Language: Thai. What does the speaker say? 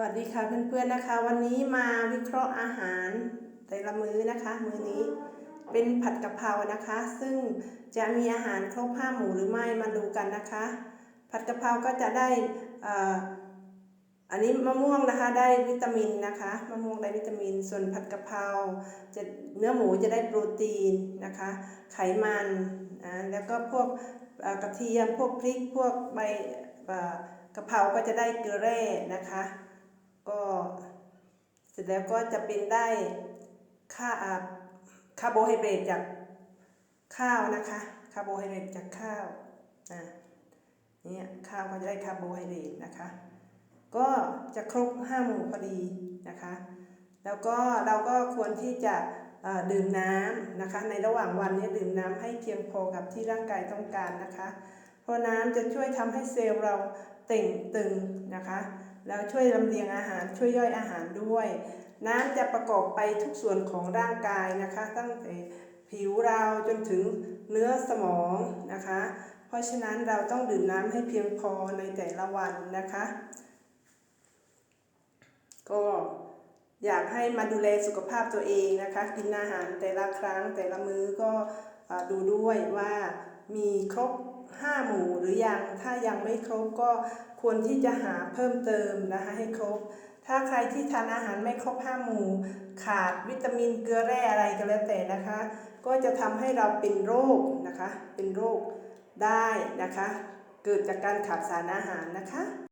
วัสดีค่ะเพื่อนๆนะคะ วันนี้มาวิเคราะห์อาหารแต่ละมื้อนะคะ มื้อนี้เป็นผัดกะเพรานะคะ ซึ่งจะมีอาหารครบห้าหมู่หรือไม่มาดูกันนะคะ ผัดกะเพราก็จะได้ออันนี้มะม่วงนะคะได้วิตามินนะคะมะม่วงได้วิตามิน ส่วนผัดกะเพราจะเนื้อหมูจะได้โปรตีนนะคะ ไขมันอ่าแล้วก็พวกกระเทียมพวกพริกพวกใบกะเพราก็จะได้เกลือแร่นะคะ ก็เสร็จแล้วก็จะเป็นได้ค่าอาคาร์โบไฮเดรตจากข้าวนะคะคาร์โบไฮเดรตจากข้าวอ่าเนี่ยข้าวก็จะได้คาร์โบไฮเดรตนะคะ ก็จะครบห้าหมู่พอดีนะคะ แล้วก็เราก็ควรที่จะดื่มน้ำนะคะ ในระหว่างวันนี้ดื่มน้ำให้เพียงพอกับที่ร่างกายต้องการนะคะ เพราะน้ำจะช่วยทำให้เซลล์เราเต่งตึงนะคะ แล้วช่วยลำเลียงอาหารช่วยย่อยอาหารด้วย น้ำจะประกอบไปทุกส่วนของร่างกายนะคะ ตั้งแต่ผิวเราจนถึงเนื้อสมองนะคะ เพราะฉะนั้นเราต้องดื่มน้ำให้เพียงพอในแต่ละวันนะคะ ก็อยากให้มาดูแลสุขภาพตัวเองนะคะ กินอาหารแต่ละครั้งแต่ละมื้อก็ดูด้วยว่ามีครบ 5 หมู่หรือยังถ้ายังไม่ครบก็ควรที่จะหาเพิ่มเติมนะคะให้ครบ ถ้าใครที่ทานอาหารไม่ครบ 5 หมู่ ขาดวิตามินเกลือแร่อะไรก็แล้วแต่นะคะ ก็จะทำให้เราเป็นโรคนะคะ เป็นโรคได้นะคะ เกิดจากการขาดสารอาหารนะคะ